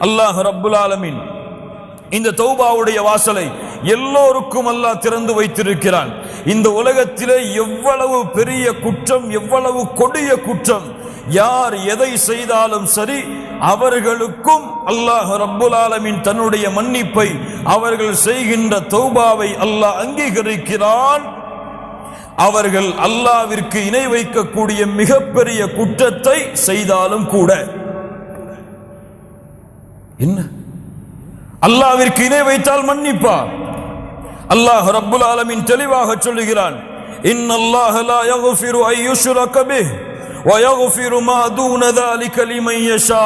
அல்லாஹ் ரப்புல் ஆலமீன் இந்த தௌபாவுடைய வாசலை எல்லோருக்கும் அல்லாஹ் திறந்து வைத்திருக்கிறான். இந்த உலகத்திலே எவ்வளவு பெரிய குற்றம் எவ்வளவு கொடிய குற்றம் யார் எதை செய்தாலும் சரி அவர்களுக்கும் அல்லாஹ் ரப்புல் ஆலமின் தன்னுடைய மன்னிப்பை அவர்கள் செய்கின்ற தௌபாவை அல்லாஹ் அங்கீகரிக்கிறான். அவர்கள் அல்லாவிற்கு இணை வைக்கக்கூடிய மிகப்பெரிய குற்றத்தை செய்தாலும் கூட. என்ன அல்லாவிற்கு இணை வைத்தால் மன்னிப்பார் அல்லாஹ் ரப்புல் ஆலமீன் தெளிவாக சொல்லுகிறான் இன்னல்லாஹ லா யக்ஃபிரு அன் யுஷ்ரக பிஹ் வ யக்ஃபிரு மா தூன ذلك லிமன் யஷா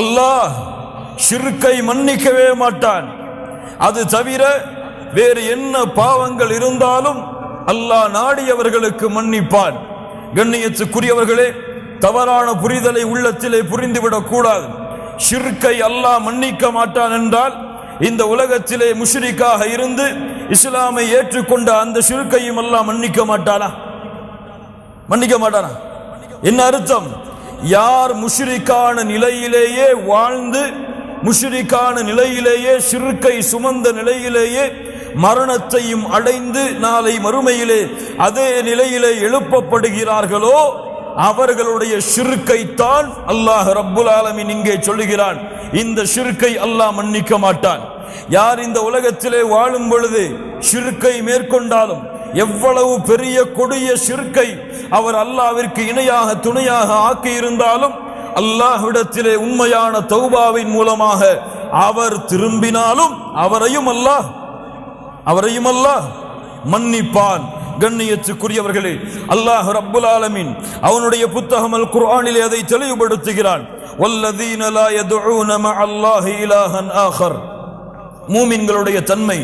அல்லாஹ் ஷிர்க்கை மன்னிக்கவே மாட்டான் அது தவிர வேறு என்ன பாவங்கள் இருந்தாலும் அல்லாஹ் நாடியவர்களுக்கு மன்னிப்பான் கண்ணியத்துக்குரியவர்களே தவறான புரிதலை உள்ளத்திலே புரிந்துவிடக் ஷிர்கை அல்லாஹ் மன்னிக்க மாட்டான் என்றால் இந்த உலகத்திலே முஷ்ரிக்காக இருந்து இஸ்லாமை ஏற்றுக்கொண்ட அந்த ஷிர்க்கையும் அல்லாஹ் மன்னிக்க மாட்டானா? மன்னிக்க மாட்டானா? என்ன அர்த்தம்? யார் முஷ்ரிக்கான நிலையிலேயே வாழ்ந்து முஷ்ரிக்கான நிலையிலேயே சிறுக்கை சுமந்த நிலையிலேயே மரணத்தையும் அடைந்து நாளை மறுமையிலே அதே நிலையிலே எழுப்பப்படுகிறார்களோ அவர்களுடைய ஷிர்க்கைத்தான் அல்லாஹ் ரப்புல் ஆலமின் இங்கே சொல்லுகிறான். இந்த ஷிருக்கை அல்லாஹ் மன்னிக்க மாட்டான். யார் இந்த உலகத்திலே வாழும் பொழுது ஷிருக்கை மேற்கொண்டாலும் எவ்வளவு பெரிய கொடிய ஷிருக்கை அவர் அல்லாவிற்கு இணையாக துணையாக ஆக்கி இருந்தாலும் அல்லாஹ்விடத்திலே உண்மையான தௌபாவின் மூலமாக அவர் திரும்பினாலும் அவரையும் அல்லாஹ் அவரையும் அல்லாஹ் மன்னிப்பான். கண்ணியத்துக்குரியவர்களே அல்லாஹ் ரப்புல் ஆலமின் அவனுடைய புத்தகம் அல் குர்ஆனில் அதை தெளிவுபடுத்துகிறான். வல்லதீன லா யதுஊன மஅ அல்லாஹி இலாஹன் ஆகர் மூமின்களுடைய தன்மை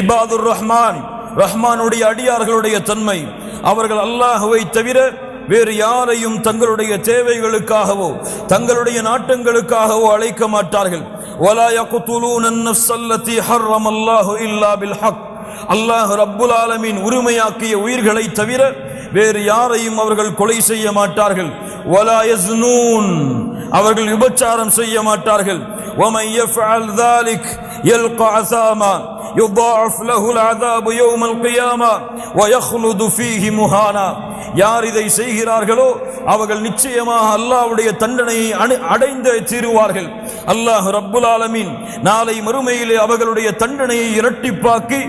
ஐபாதுர் ரஹ்மான் ரஹ்மானுடைய அடியார்களுடைய தன்மை அவர்கள் அல்லாஹுவை தவிர வேறு யாரையும் தங்களுடைய தேவைகளுக்காகவோ தங்களுடைய நாட்டங்களுக்காகவோ அழைக்க மாட்டார்கள். வலாய குத்துலூன் நஃப்ஸல்லதி ஹர்ரம் அல்லாஹு இல்லா பில் ஹக். அல்லாஹ் ரப்புல் ஆலமீன் உரிமையாக்கிய உயிர்களை தவிர வேறு யாரையும் அவர்கள் கொலை செய்ய மாட்டார்கள் ولا يزنون அவர்கள் விபச்சாரம் செய்ய மாட்டார்கள் ومن يفعل ذلك يلقى عثاما يضاعف له العذاب يوم القيامة ويخلد فيه مهانا யார் இதை செய்கிறார்களோ அவர்கள் நிச்சயமாக அல்லாவுடைய தண்டனையை அடைந்து தீருவார்கள். அல்லாஹ் ரப்புல் ஆலமீன் நாளை மறுமையிலே அவர்களுடைய தண்டனையை இரட்டிப்பாக்கி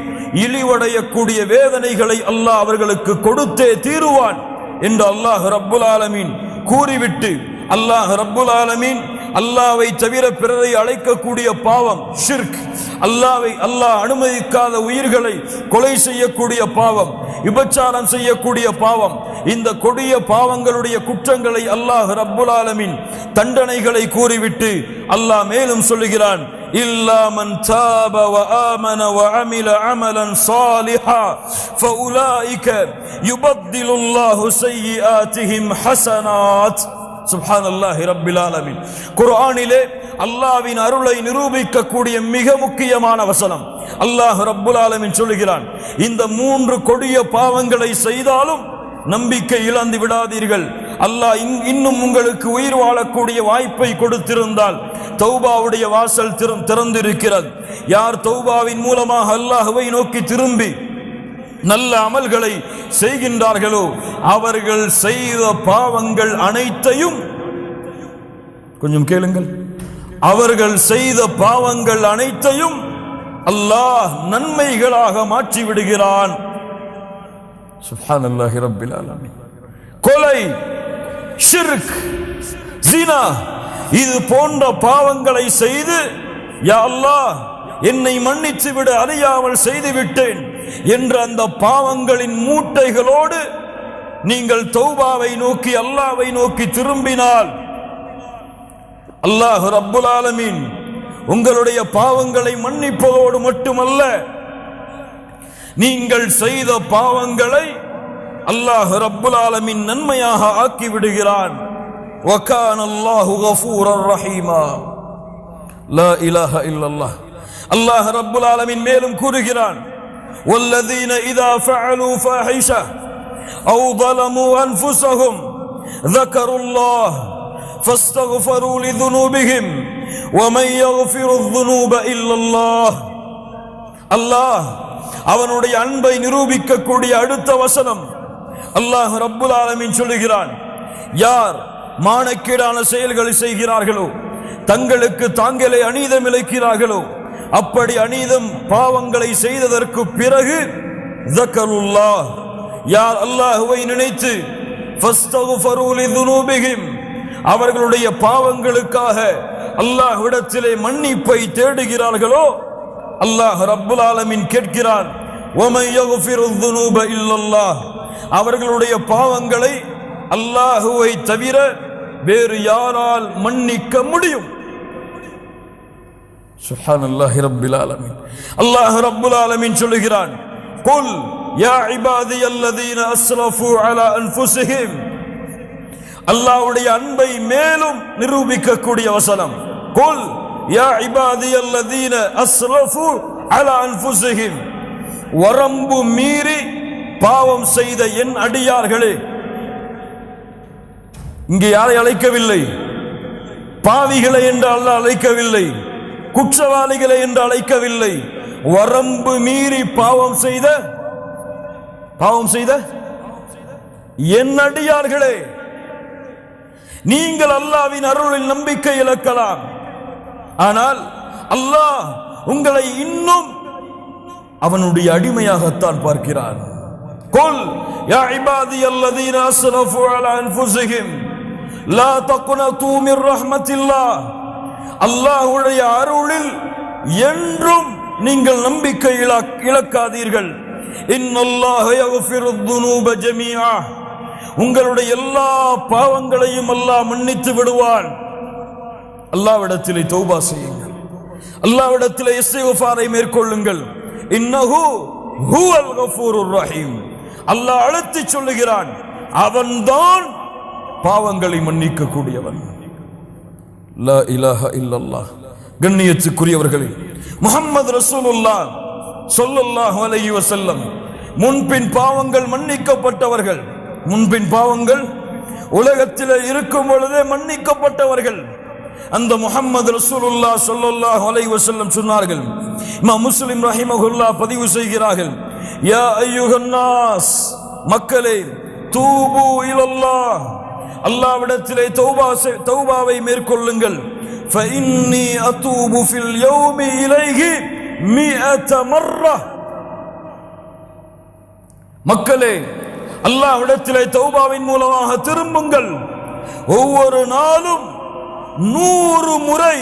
இழிவடையக்கூடிய வேதனைகளை அல்லாஹ் அவர்களுக்கு கொடுத்தே தீருவான் என்று அல்லாஹ் ரப்புல் ஆலமீன் கூறிவிட்டு அல்லாஹ் ரப்புல் ஆலமீன் அல்லாவை தவிர பிறரை அழைக்கக்கூடிய பாவம் ஷிர்க். அல்லாவை அல்லாஹ் அனுமதிக்காத உயிர்களை கொலை செய்யக்கூடிய பாவம் விபச்சாரம் செய்யக்கூடிய பாவம் இந்த கொடிய பாவங்களுடைய குற்றங்களை அல்லாஹ் ரப்புல் ஆலமீன் தண்டனைகளை கூறிவிட்டு அல்லாஹ் மேலும் சொல்லுகிறான் إلا من تاب وآمن وعمل عملا صالحا فأولئك يبدل الله سيئاتهم حسنات சுஹான் அல்லாஹி ரப்பில் ஆலமின். குர்ஆனிலே அல்லாஹ்வின் அருளை நிரூபிக்கக்கூடிய மிக முக்கியமான வசனம். அல்லாஹ் ரப்புல் ஆலமின் சொல்லுகிறான் இந்த மூன்று கொடிய பாவங்களை செய்தாலும் நம்பிக்கை இழந்து விடாதீர்கள். அல்லாஹ் இன்- இன்னும் உங்களுக்கு உயிர் வாழக்கூடிய வாய்ப்பை கொடுத்திருந்தால் தௌபாவுடைய வாசல் திறந்திருக்கிறது. யார் தௌபாவின் மூலமாக அல்லாஹுவை நோக்கி திரும்பி நல்ல அமல்களை செய்கின்றார்களோ அவர்கள் செய்த பாவங்கள் அனைத்தையும் கொஞ்சம் கேளுங்கள். அவர்கள் செய்த பாவங்கள் அனைத்தையும் அல்லாஹ் நன்மைகளாக மாற்றி விடுகிறான் கொலை ஷிர்க் சீனா இது போன்ற பாவங்களை செய்து யா அல்லாஹ் என்னை மன்னித்து விட அறியாமல் செய்து விட்டேன் என்ற அந்த பாவங்களின் மூட்டைகளோடு நீங்கள் தௌபாவை நோக்கி அல்லாவை நோக்கி திரும்பினால் அல்லாஹு ரப்புல் ஆலமீன் உங்களுடைய பாவங்களை மன்னிப்பதோடு மட்டுமல்ல நீங்கள் செய்த பாவங்களை அல்லாஹு ரப்புல் ஆலமின் நன்மையாக ஆக்கி விடுகிறான் அல்லாஹ் ரப்புல் ஆலமின் மேலும் கூறுகிறான் والذين اذا فعلوا فاحشه او ظلموا انفسهم ذكروا الله فاستغفروا لذنوبهم ومن يغفر الذنوب إلا الله அல்லாஹ் அவனுடைய அன்பை நிரூபிக்கக்கூடிய அடுத்த வசனம் அல்லாஹ் ரப்புல் ஆலமீன் சொல்லுகிறான் யார் மானக்கேடான செயல்களை செய்கிறார்களோ தங்களுக்கு தாங்களே அநீதம் இழைக்கிறார்களோ அப்படி அநீதம் பாவங்களை செய்ததற்கு பிறகு ஜக்கருல்லா யார் அல்லாஹுவை நினைத்து அவர்களுடைய பாவங்களுக்காக அல்லாஹ்விடத்திலே மன்னிப்பை தேடுகிறார்களோ அல்லாஹ் ரப்புல் ஆலமின் கேட்கிறான் அவர்களுடைய பாவங்களை அல்லாஹுவை தவிர வேறு யாரால் மன்னிக்க முடியும்? சுஹான் அல்லாஹி ரப்பில் ஆலமீன் அல்லாஹ் ரப்புல் ஆலமீன் சொல்லுகிறான். குல் யா இபாதி அல்லதீன அஸ்ரஃபு அலா அன்ஃபுஸிஹிம் அல்லாஹ்வுடைய அன்பை மேலும் நிரூபிக்கக்கூடிய வசனம். குல் யா இபாதி அல்லதீன அஸ்ரஃபு அலா அன்ஃபுஸிஹிம் வரம்பு மீறி பாவம் செய்த என் அடியார்களே. இங்கே யாரை அழைக்கவில்லை? பாவிகளை என்று அல்லாஹ் அழைக்கவில்லை. குற்றவாளிகளை என்று அழைக்கவில்லை. வரம்பு மீறி பாவம் செய்த பாவம் செய்த என் அடியார்களே நீங்கள் அல்லாவின் அருளில் நம்பிக்கை இழக்கலாம். ஆனால் அல்லாஹ் உங்களை இன்னும் அவனுடைய அடிமையாகத்தான் பார்க்கிறான். கொல் யா இபாதி அல்லதீன அஸ்ரஃபு அலா அன்ஃபுஸிஹிம் லா தக்னது மிர் ரஹ்மத்தில்லாஹ். அல்லாஹுடைய அருளில் என்றும் நீங்கள் நம்பிக்கை இழ- இழக்காதீர்கள். உங்களுடைய எல்லா பாவங்களையும் அல்லாஹ் மன்னித்து விடுவான். அல்லாவிடத்திலே தௌபா செய்யுங்கள். அல்லாவிடத்திலே இஸ்திக்ஃபாரை மேற்கொள்ளுங்கள். இன்னஹு அல் கஃபூருர் ரஹீம். அல்லாஹ் அழுத்தி சொல்லுகிறான். அவன்தான் பாவங்களை மன்னிக்க கூடியவன் லா இலாஹ இல்லல்லாஹ் கண்ணியத்துக்குரியவர்களே முகம்மது ரசூலுல்லாஹ் ஸல்லல்லாஹு அலைஹி வஸல்லம் முன்பின் பாவங்கள் மன்னிக்கப்பட்டவர்கள் முன்பின் பாவங்கள் உலகத்தில் இருக்கும் பொழுதே மன்னிக்கப்பட்டவர்கள். அந்த முஹம்மது ரசூலுல்லா ஸல்லல்லாஹு அலைஹி வசல்லம் சொன்னார்கள் இமா முஸ்லிம் ரஹிமகுல்லா பதிவு செய்கிறார்கள் யா ஐயுகன்னாஸ் மக்களே தூபு இலல்லாஹ் அல்லாவிடத்திலே தௌபா செய்- தௌபாவை மேற்கொள்ளுங்கள் فإني أتوب في اليوم إليه مئة مرة மக்களே அல்லாஹ்விடத்திலே தௌபாவின் மூலமாக திரும்புங்கள் ஒவ்வொரு நாளும் நூறு முறை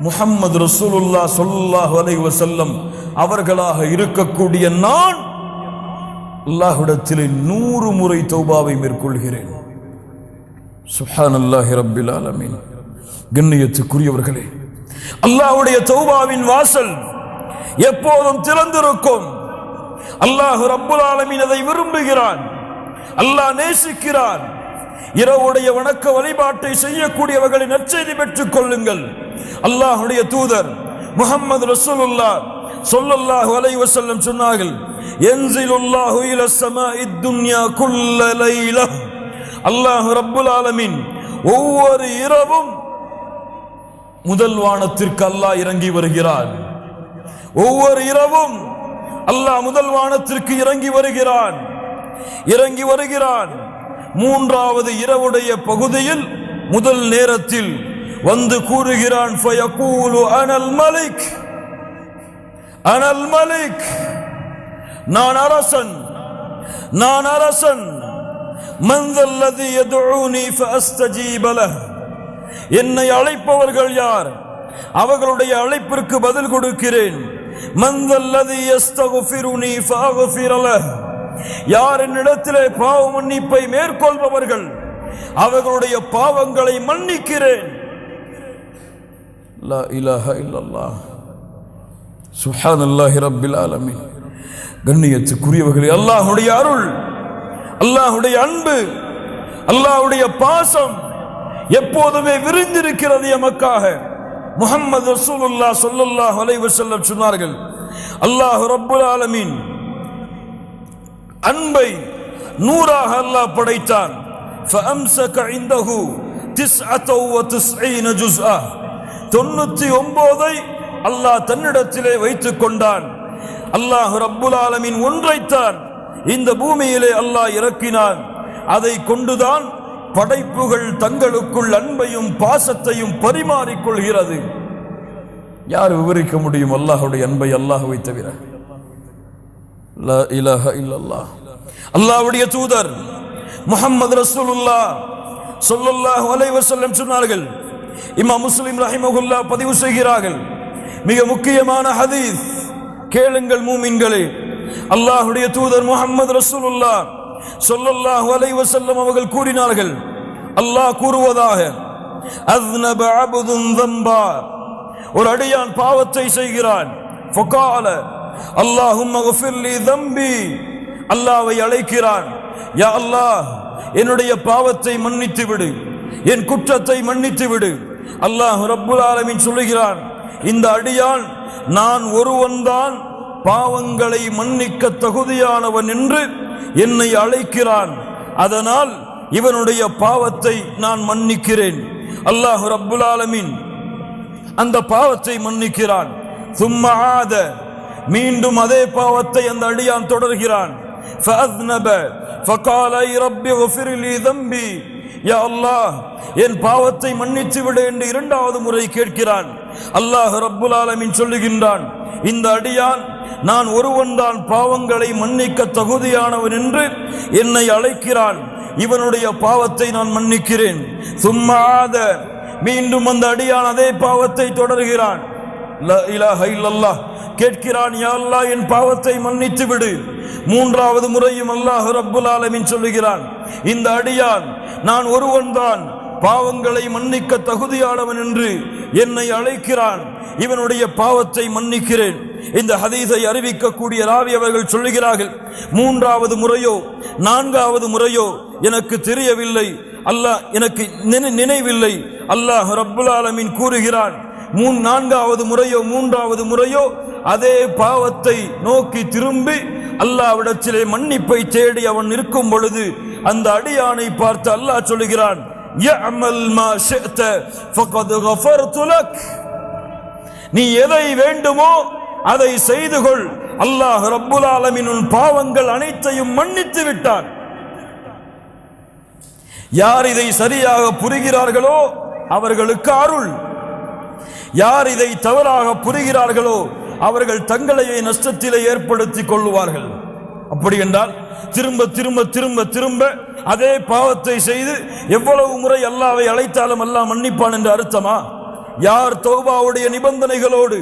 முஹம்மது ரசூலுல்லா ஸல்லல்லாஹு அலைஹி வஸல்லம் அவர்களாக இருக்கக்கூடிய நான் அல்லாஹ்விடத்திலே நூறு முறை தௌபாவை மேற்கொள்கிறேன் சுப்ஹானல்லாஹி ரப்பில் ஆலமீன். கண்ணியத்துக்குரியவர்களே அல்லாஹ்வுடைய தௌபாவின் வாசல் எப்போதும் திறந்திருக்கும். அல்லாஹ் ரப்புல் ஆலமீன் அதை விரும்புகிறான். அல்லாஹ் நேசிக்கிறான். இரவுடைய வணக்க வழிபாட்டை செய்யக்கூடியவர்களை நற்செய்தி பெற்றுக் கொள்ளுங்கள். அல்லாஹுடைய தூதர் முகமது ரசூலுல்லா சொல்லல்லாஹு அலைஹி வஸல்லம் சொன்னார்கள் யன்சிலுல்லாஹு இல இத்துன்யா குல்ல லைலா அல்லாஹ் ரப்புல் ஆலமின் ஒவ்வொரு இரவும் முதல் வானத்திற்கு அல்லாஹ் இறங்கி வருகிறான். ஒவ்வொரு இரவும் அல்லாஹ் முதல் வானத்திற்கு இறங்கி வருகிறான். இறங்கி வருகிறான். மூன்றாவது இரவுடைய பகுதியில் முதல் நேரத்தில் வந்து கூறுகிறான் அனல் மலிக் அனல் மலிக் நான் அரசன் நான் அரசன் من ذا الذي يدعوني فاستجيب له என்னை அழைப்பவர்கள் யார்? அவர்களுடைய அழைப்பிற்கு பதில் கொடுக்கிறேன். மன் தல்லதி யஸ்தக்ஃபிருனி ஃபஅக்ஃபிர லஹ். யார் என்னிடத்திலே பாவ மன்னிப்பை மேற்கொள்பவர்கள் அவர்களுடைய பாவங்களை மன்னிக்கிறேன். லா இலாஹ இல்லல்லாஹ். சுப்ஹானல்லாஹி ரப்பில் ஆலமீன். கண்ணியத்துக்குரியவர்களே அல்லாஹ்வுடைய அருள். அல்லாஹுடைய அன்பு அல்லாஹுடைய பாசம் எப்போதுமே விரிந்திருக்கிறது எமக்காக. முகமது ரசூலுல்லா சொல்லல்லாஹ் வலைவு செல்ல சொன்னார்கள் அல்லாஹு ரப்புல் ஆலமீன் அன்பை நூறாக அல்லாஹ் படைத்தான். தொண்ணூத்தி ஒன்பதை அல்லாஹ் தன்னிடத்திலே வைத்துக் கொண்டான். அல்லாஹ் ரப்புல் ஆலமின் ஒன்றைத்தான் இந்த பூமியிலே அல்லாஹ் இறக்கினான். அதை கொண்டுதான் படைப்புகள் தங்களுக்குள் அன்பையும் பாசத்தையும் பரிமாறிக்கொள்கிறது. யார் விவரிக்க முடியும் அல்லாஹுடைய அன்பை அல்லாஹுவை தவிர? லா அல்லாஹ்வுடைய தூதர் முஹம்மது ரசூலுல்லா ஸல்லல்லாஹு அலைஹி வஸல்லம் சொன்னார்கள் இம்மா முஸ்லிம் ரஹிமகுல்லா பதிவு செய்கிறார்கள் மிக முக்கியமான ஹதீஸ் கேளுங்கள் மூமின்களே அல்லாஹுடைய தூதர் முகமது ரசூலுல்லா சொல்லல்லாஹ் அலைவ செல்லம் அவர்கள் கூறினார்கள் அல்லாஹ் கூறுவதாக அத்னப ஒரு அடியான் பாவத்தை செய்கிறான். ஃபகால அல்லாஹும் மகஃபிர்லி தம்பி அல்லாவை அழைக்கிறான். யா அல்லாஹ் என்னுடைய பாவத்தை மன்னித்து விடு என் குற்றத்தை மன்னித்து விடு அல்லாஹ் ரப்புல் ஆலமின் சொல்லுகிறான். இந்த அடியான் நான் ஒருவன்தான் பாவங்களை மன்னிக்க தகுதியானவன் என்று என்னை அழைக்கிறான். அதனால் இவனுடைய பாவத்தை நான் மன்னிக்கிறேன். அல்லாஹு ரப்புல் ஆலமின் அந்த பாவத்தை மன்னிக்கிறான். சும்மாத மீண்டும் அதே பாவத்தை அந்த அடியான் தொடர்கிறான். என் பாவத்தை மன்னித்து விட என்று இரண்டாவது முறை கேட்கிறான். அல்லாஹ் ரப்புல் ஆலமின் சொல்லுகின்றான். இந்த அடியான் நான் ஒருவன்தான் பாவங்களை மன்னிக்க தகுதியானவன் என்று என்னை அழைக்கிறான். இவனுடைய பாவத்தை நான் மன்னிக்கிறேன். சும்மா மீண்டும் அந்த அடியான் அதே பாவத்தை தொடர்கிறான். கேட்கிறான் யாழ்லா என் பாவத்தை மன்னித்து விடு. மூன்றாவது முறையும் அல்லாஹ் ரப்புல் ஆலமின் சொல்லுகிறான். இந்த அடியான் நான் ஒருவன்தான் பாவங்களை மன்னிக்க தகுதியானவன் என்று என்னை அழைக்கிறான். இவனுடைய பாவத்தை மன்னிக்கிறேன். இந்த ஹதீஸை அறிவிக்கக்கூடிய ராவி அவர்கள் சொல்லுகிறார்கள் மூன்றாவது முறையோ நான்காவது முறையோ எனக்கு தெரியவில்லை. அல்லாஹ் எனக்கு நினை- நினைவில்லை. அல்லாஹ் ரப்புல் ஆலமின் கூறுகிறான் மூன் நான்காவது முறையோ மூன்றாவது முறையோ அதே பாவத்தை நோக்கி திரும்பி அல்லாவிடத்திலே மன்னிப்பை தேடி அவன் இருக்கும் பொழுது அந்த அடியானை பார்த்து அல்லாஹ் சொல்லுகிறான் يعمل ما شئت فقد غفرت لك. நீ எதை வேண்டுமோ அதை செய்து கொள். அல்லாஹ் ரப்புல் ஆலமீன் உன் பாவங்கள் அனைத்தையும் மன்னித்து விட்டான். யார் இதை சரியாக புரிகிறார்களோ அவர்களுக்கு அருள். யார் இதை தவறாக புரிகிறார்களோ அவர்கள் தங்களையே நஷ்டத்திலே ஏற்படுத்திக் கொள்ளுவார்கள். அப்படி என்றால் திரும்ப திரும்ப திரும்ப திரும்ப அதே பாவத்தை செய்து எவ்வளவு முறை அல்லாவை அழைத்தாலும் அல்லாஹ் மன்னிப்பான் என்று அர்த்தமா? யார் தௌபாவுடைய நிபந்தனைகளோடு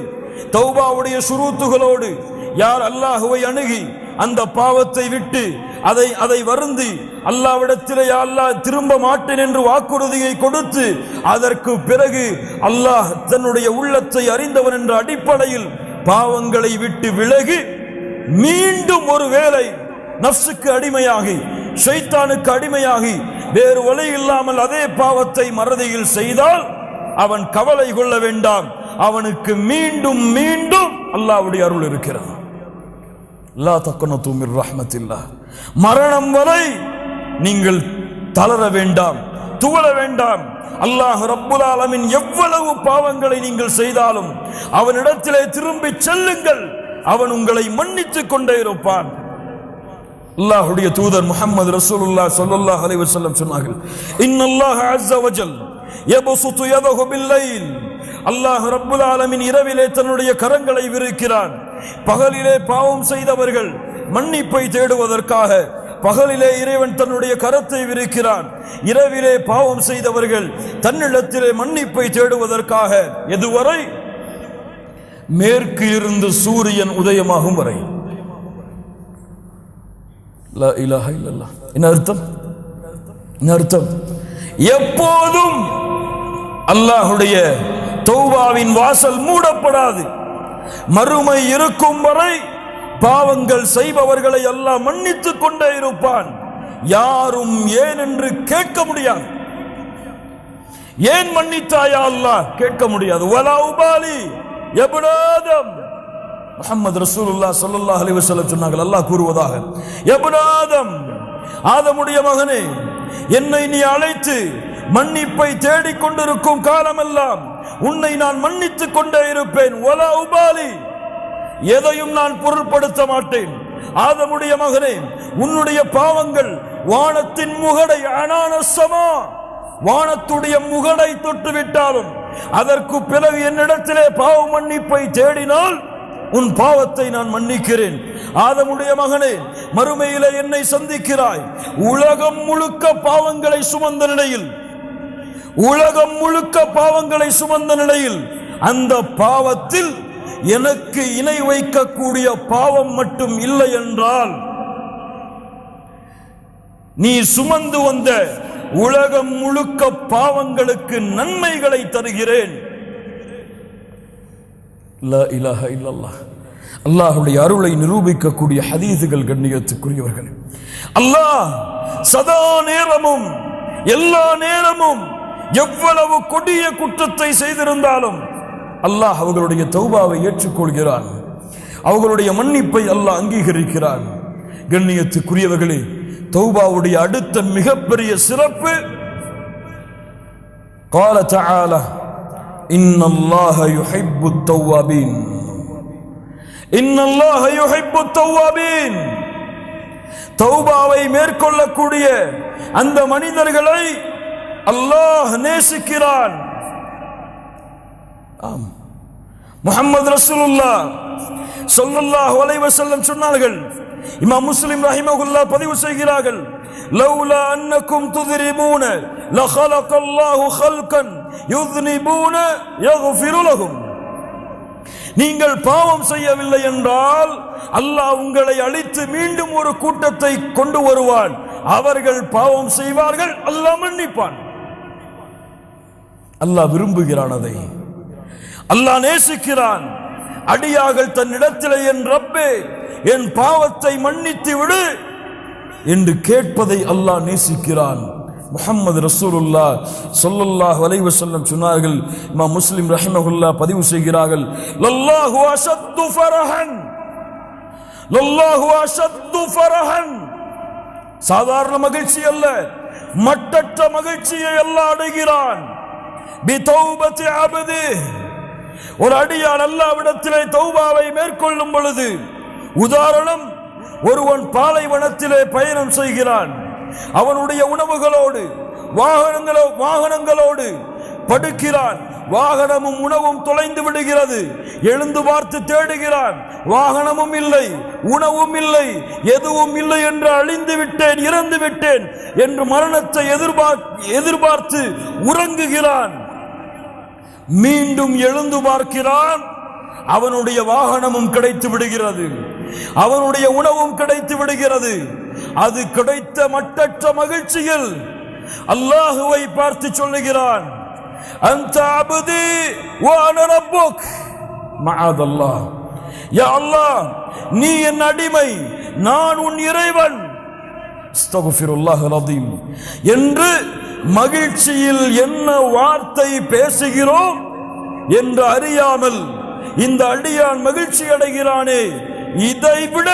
தௌபாவுடைய சுருத்துகளோடு யார் அல்லாஹுவை அணுகி அந்த பாவத்தை விட்டு அதை அதை வருந்தி அல்லாவிடத்திலே அல்லாஹ் திரும்ப மாட்டேன் என்று வாக்குறுதியை கொடுத்து அதற்கு பிறகு அல்லாஹ் தன்னுடைய உள்ளத்தை அறிந்தவன் என்ற அடிப்படையில் பாவங்களை விட்டு விலகி மீண்டும் ஒரு வேலை நஃப்சுக்கு அடிமையாகி ஷைத்தானுக்கு அடிமையாகி வேறு வழி இல்லாமல் அதே பாவத்தை மறதியில் செய்தால் அவன் கவலை கொள்ள வேண்டாம். அவனுக்கு மீண்டும் மீண்டும் அல்லாஹ்வுடைய அருள் இருக்கிறது. லா தக்கன தூமில் ரஹமத்தில்லா. மரணம் வரை நீங்கள் தளர வேண்டாம் துவள வேண்டாம். அல்லாஹ் ரப்புல் ஆலமின் எவ்வளவு பாவங்களை நீங்கள் செய்தாலும் அவனிடத்திலே திரும்பி செல்லுங்கள். அவன் உங்களை மன்னித்துக் கொண்டே இருப்பான். அல்லாஹுடைய தூதர் முகமது ரசூலுல்லாஹ் ஸல்லல்லாஹு அலைஹி வஸல்லம் சொன்னார்கள் இன்னல்லாஹ அஸ்ஸ வஜல் யபசுத்து யதஹு பில்லைல். அல்லாஹ் ரப்புல் ஆலமீன் இரவிலே தன்னுடைய கரங்களை விரிக்கிறான். பகலிலே பாவம் செய்தவர்கள் மன்னிப்பை தேடுவதற்காக பகலிலே இறைவன் தன்னுடைய கரத்தை விரிக்கிறான். இரவிலே பாவம் செய்தவர்கள் தன்னிடத்திலே மன்னிப்பை தேடுவதற்காக எதுவரை மேற்கு இருந்து சூரியன் உதயமாகும் வரை. இல்லல்லாஹ். என்ன அர்த்தம்? என்ன அர்த்தம்? எப்போதும் அல்லாஹுடைய தௌபாவின் வாசல் மூடப்படாது. மறுமை இருக்கும் வரை பாவங்கள் செய்பவர்களை எல்லாம் மன்னித்துக் கொண்டே இருப்பான். யாரும் ஏன் என்று கேட்க முடியாது. ஏன் மன்னித்தாயா அல்லாஹ்? கேட்க முடியாது. வலா உபாலி. எபுனாதம் முகமது ரசூலுல்லா ஸல்லல்லாஹு அலைஹி வஸல்லம் சொன்னார்கள் அல்லாஹ் கூறுவதாக எபுன ஆதமுடைய மகனே என்னை நீ அழைத்து மன்னிப்பை தேடிக் கொண்டிருக்கும் காலமெல்லாம் உன்னை நான் மன்னித்துக் கொண்டே இருப்பேன். ஒலா உபாலி எதையும் நான் பொருட்படுத்த மாட்டேன். ஆதமுடைய மகனே உன்னுடைய பாவங்கள் வானத்தின் முகடை அனானசமா வானத்துடைய முகடை தொட்டுவிட்டாலும் அதற்கு பிறகு என்னிடத்திலே பாவ மன்னிப்பை தேடினால் உன் பாவத்தை நான் மன்னிக்கிறேன். ஆதமுடைய மகனே மறுமையில என்னை சந்திக்கிறாய். உலகம் முழுக்க பாவங்களை சுமந்த நிலையில் உலகம் முழுக்க பாவங்களை சுமந்த நிலையில் அந்த பாவத்தில் எனக்கு இணை வைக்கக்கூடிய பாவம் மட்டும் இல்லை என்றால் நீ சுமந்து வந்த உலகம் முழுக்க பாவங்களுக்கு நன்மைகளை தருகிறேன். அல்லாஹுடைய அருளை நிரூபிக்கக்கூடிய ஹதீதுகள் கண்ணியத்துக்குரியவர்கள். அல்லாஹ் சதா நேரமும் எல்லா நேரமும் எவ்வளவு கொடிய குற்றத்தை செய்திருந்தாலும் அல்லாஹ் அவர்களுடைய தௌபாவை ஏற்றுக்கொள்கிறான். அவர்களுடைய மன்னிப்பை அல்லாஹ் அங்கீகரிக்கிறான். கண்ணியத்துக்குரியவர்களே தௌபாவுடைய அடுத்த மிகப்பெரிய சிறப்பு قال تعالى إن الله يحب التوابين إن الله يحب التوابين தௌபாவை மேற்கொள்ளக்கூடிய அந்த மனிதர்களை அல்லாஹ் நேசிக்கிறான் ஆம் முஹம்மது ரசூலுல்லா ஸல்லல்லாஹு அலைஹி வஸல்லம் சொன்னார்கள் இமாம் முஸ்லிம் ரஹிமகுல்லா பதிவு செய்கிறார்கள். லவ்லா அன்னக்கும் துதிரிபூன லஹலகல்லாஹு ஹல்கன் யுத்னிபூன யக்ஃபிரு லஹும். நீங்கள் பாவம் செய்யவில்லை என்றால் அல்லாஹ் உங்களை அழித்து மீண்டும் ஒரு கூட்டத்தை கொண்டு வருவான். அவர்கள் பாவம் செய்வார்கள் அல்லாஹ் மன்னிப்பான். அல்லாஹ் விரும்புகிறான் அதை. அல்லாஹ் நேசிக்கிறான். அடியாகல் தன்னிடத்திலே என் ரப்பே என் பாவத்தை மன்னித்து விடு என்று கேட்பதை அல்லாஹ் நேசிக்கிறான். முகமது ரசூலுல்லா ஸல்லல்லாஹு அலைஹி செல்லம் சொன்னார்கள். இமா முஸ்லிம் ரஹிமகுல்லா பதிவு செய்கிறார்கள். லல்லாஹு அஷத்து ஃபரஹன் லல்லாஹு அஷத்து ஃபரஹன். சாதாரண மகிழ்ச்சி அல்ல மட்டற்ற மகிழ்ச்சியை அல்லாஹ் அடைகிறான். பிதௌபத்தி அபதி ஒரு அடியான் அல்லாவிடத்திலே தௌபாவை மேற்கொள்ளும் பொழுது உதாரணம் ஒருவன் பாலைவனத்திலே பயணம் செய்கிறான். அவனுடைய உணவுகளோடு வாகனங்களோ வாகனங்களோடு படுக்கிறான். வாகனமும் உணவும் தொலைந்து விடுகிறது. எழுந்து பார்த்து தேடுகிறான். வாகனமும் இல்லை உணவும் இல்லை எதுவும் இல்லை என்று அழிந்து விட்டேன் இறந்து விட்டேன் என்று மரணத்தை எதிர்பார்த்து எதிர்பார்த்து உறங்குகிறான். மீண்டும் எழுந்து பார்க்கிறான். அவனுடைய வாகனமும் கிடைத்து விடுகிறது. அவனுடைய உணவும் கிடைத்து விடுகிறது. அது கிடைத்த மட்டற்ற மகிழ்ச்சியில் அல்லாஹுவை பார்த்து சொல்லுகிறான். அந்த அபதி யா அல்லாஹ் நீ என் அடிமை நான் உன் இறைவன். என்று மகிழ்ச்சியில் என்ன வார்த்தை பேசுகிறோம் என்று அறியாமல் இந்த அடியான் மகிழ்ச்சி அடைகிறானே. இதை விட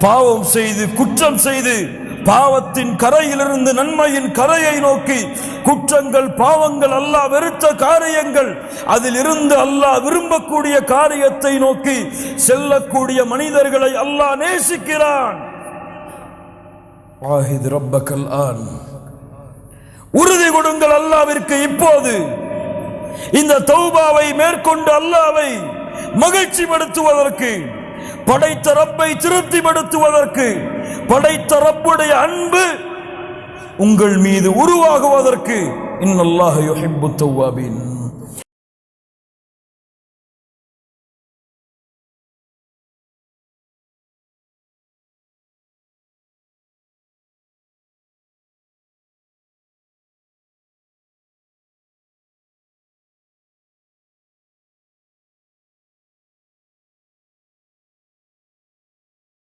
பாவம் செய்து குற்றம் செய்து பாவத்தின் கரையிலிருந்து நன்மையின் கரையை நோக்கி குற்றங்கள் பாவங்கள் அல்லாஹ் வெறுத்த காரியங்கள் அதில் இருந்து அல்லாஹ் விரும்பக்கூடிய காரியத்தை நோக்கி செல்லக்கூடிய மனிதர்களை அல்லாஹ் நேசிக்கிறான். ஆஹித் ரப்பக்கல் ஆன். உறுதி கொடுங்கள் அல்லாவிற்கு இப்போது. இந்த தௌபாவை மேற்கொண்டு அல்லாவை மகிழ்ச்சிப்படுத்துவதற்கு படைத்த ரப்பை திருப்திப்படுத்துவதற்கு படைத்த ரப்புடைய அன்பு உங்கள் மீது உருவாகுவதற்கு இன்னல்லாக யுஹிப்பு தௌவாபின்.